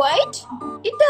White এটা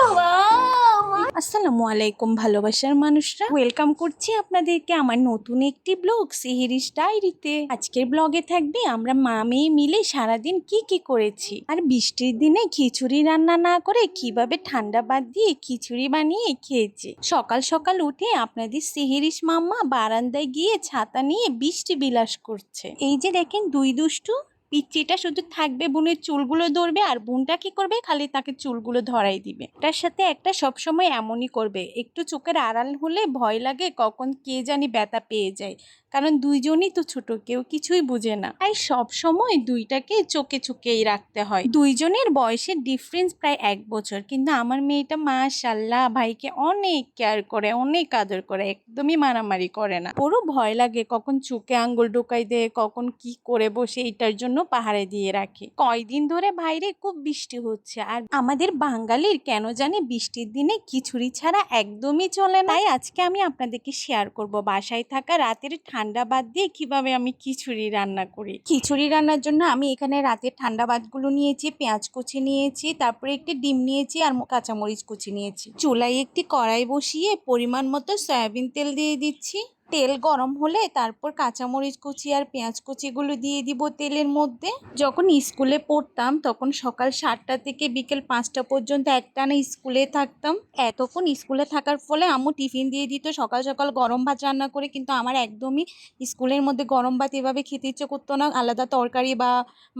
আসসালামু আলাইকুম, ভালোবাসার মানুষরা। ওয়েলকাম করছি আপনাদেরকে আমার নতুন একটি ব্লগ সিহিরিস ডায়েরিতে আজকের ব্লগে থাকবে আমরা মা মেয়ে মিলে সারাদিন কি কি করেছি। আর বৃষ্টির দিনে খিচুড়ি রান্না না করে কীভাবে ঠান্ডা বাদ দিয়ে খিচুড়ি বানিয়ে খেয়েছি। সকাল সকাল উঠে আপনাদের সিহিরিস মাম্মা বারান্দায় গিয়ে ছাতা নিয়ে বৃষ্টি বিলাস করছে। এই যে দেখেন, দুই দুষ্টু পিচ্চিটা শুধু থাকবে বোনের চুলগুলো ধরবে আর বুনটা কি করবে? খালি তাকে চুলগুলো ধরাই দিবে। তার সাথে একটা সবসময় এমনই করবে। একটু চোখের আড়াল হলে ভয় লাগে কখন কে জানি ব্যথা পেয়ে যায়। কারণ দুইজনই তো ছোট, কেউ কিছুই বুঝে না। তাই সব সময় দুইটাকে চোখে চোখেই রাখতে হয়। দুইজনের বয়সের ডিফারেন্স প্রায় এক বছর, কিন্তু আমার মেয়েটা মা মাশাল্লাহ ভাইকে অনেক কেয়ার করে, অনেক আদর করে, একদমই মারামারি করে না। ওরও ভয় লাগে কখন চোখে আঙ্গুল ঢোকাই দেয়, কখন কি করে বসে, এটার জন্য পাহাড়ে দিয়ে রাখে। কয়দিন ধরে বাইরে খুব বৃষ্টি হচ্ছে, আর আমাদের বাঙালির কেন জানি বৃষ্টির দিনে খিচুড়ি ছাড়া একদমই চলে না। তাই আজকে আমি আপনাদেরকে শেয়ার করব, বাসায় থাকা রাতের ঠান্ডা বাদ দিয়ে কীভাবে আমি খিচুড়ি রান্না করি? খিচুড়ি রান্নার জন্য আমি এখানে রাতের ঠান্ডা বাদগুলো নিয়েছি, পেঁয়াজ কুচি নিয়েছি, তারপরে একটি ডিম নিয়েছি আর কাঁচামরিচ কুচি নিয়েছি। চুলায় একটি কড়াই বসিয়ে পরিমাণ মতো সয়াবিন তেল দিয়ে দিচ্ছি। তেল গরম হলে তারপর কাঁচামরিচ কুচি আর পেঁয়াজ কুচিগুলো দিয়ে দিব তেলের মধ্যে। যখন স্কুলে পড়তাম তখন সকাল সাতটা থেকে বিকেল পাঁচটা পর্যন্ত একটানা স্কুলে থাকতাম। এতক্ষণ স্কুলে থাকার ফলে আম্মু টিফিন দিয়ে দিত, সকাল সকাল গরম ভাত রান্না করে, কিন্তু আমার একদমই স্কুলের মধ্যে গরম ভাত এভাবে খেতে ইচ্ছে করতো না, আলাদা তরকারি বা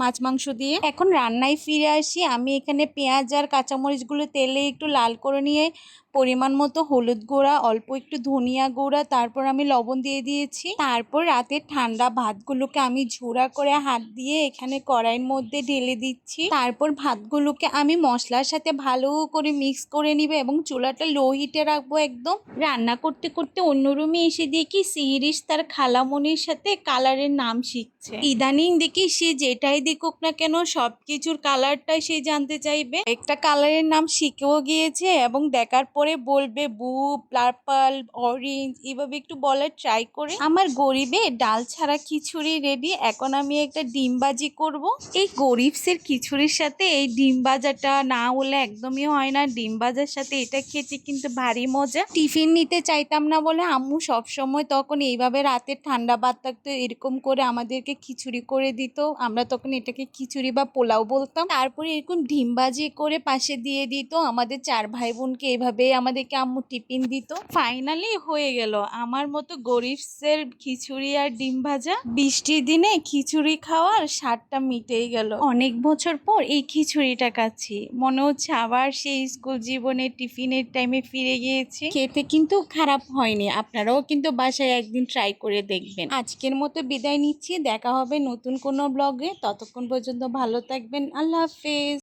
মাছ মাংস দিয়ে। এখন রান্নায় ফিরে আসি, আমি এখানে পেঁয়াজ আর কাঁচামরিচগুলো তেলে একটু লাল করে নিয়ে পরিমাণ মতো হলুদ গুঁড়া, অল্প একটু ধনিয়া গুঁড়া, তারপর আমি লবণ দিয়ে দিয়েছি। তারপর রাতের ঠান্ডা ভাতগুলোকে আমি ঝোড়া করে হাত দিয়ে এখানে কড়াইয়ের মধ্যে ঢেলে দিচ্ছি। তারপর ভাতগুলোকে আমি মশলার সাথে ভালো করে মিক্স করে নিবে এবং চুলাটা লো হিটে রাখব একদম। রান্না করতে করতে অন্য রুমে এসে দেখি সিরিস তার খালামনির সাথে কালারের নাম শিখছে। ইদানিং দেখি সে যেটাই দেখুক না কেন সব কিছুর কালারটাই সে জানতে চাইবে। একটা কালারের নাম শিখেও গিয়েছে এবং দেখার পরে বলবে ব্লু পার্পল অরেঞ্জ এভাবে একটু বলার ট্রাই করে। আমার গরিবে ডাল ছাড়া খিচুড়ি রেডি এখন আমি একটা ডিম বাজি করব। এই গরিবসের খিচুড়ির সাথে এই ডিম বাজাটা না হলে একদমই হয় না। ডিম বাজার সাথে এটা খেতে কিন্তু ভারী মজা। টিফিন নিতে চাইতাম না বলে আম্মু সব সময় তখন এইভাবে রাতের ঠান্ডা ভাত থাকতো, এরকম করে আমাদেরকে খিচুড়ি করে দিত। আমরা তখন এটাকে খিচুড়ি বা পোলাও বলতাম। তারপরে এরকম ডিম ভাজি করে পাশে দিয়ে দিত। আমাদের চার ভাই বোনকে এইভাবে আমাদেরকে আম্মু টিফিন দিত। ফাইনালি হয়ে গেল। আমার মতো গরিবসের খিচুড়ি আর ডিম ভাজা, বৃষ্টির দিনে খিচুড়ি খাওয়ার স্বাদটা মিটেই গেল। অনেক বছর পর এই খিচুড়িটা খাচ্ছি। মনে হচ্ছে আবার সেই স্কুল জীবনে টিফিনের টাইমে ফিরে গিয়েছি। খেতে কিন্তু খারাপ হয়নি। আপনারাও কিন্তু বাসায় একদিন ট্রাই করে দেখবেন। আজকের মতো বিদায় নিচ্ছি। দেখা হবে নতুন কোনো ব্লগে ততক্ষণ পর্যন্ত ভালো থাকবেন। আল্লাহ হাফেজ।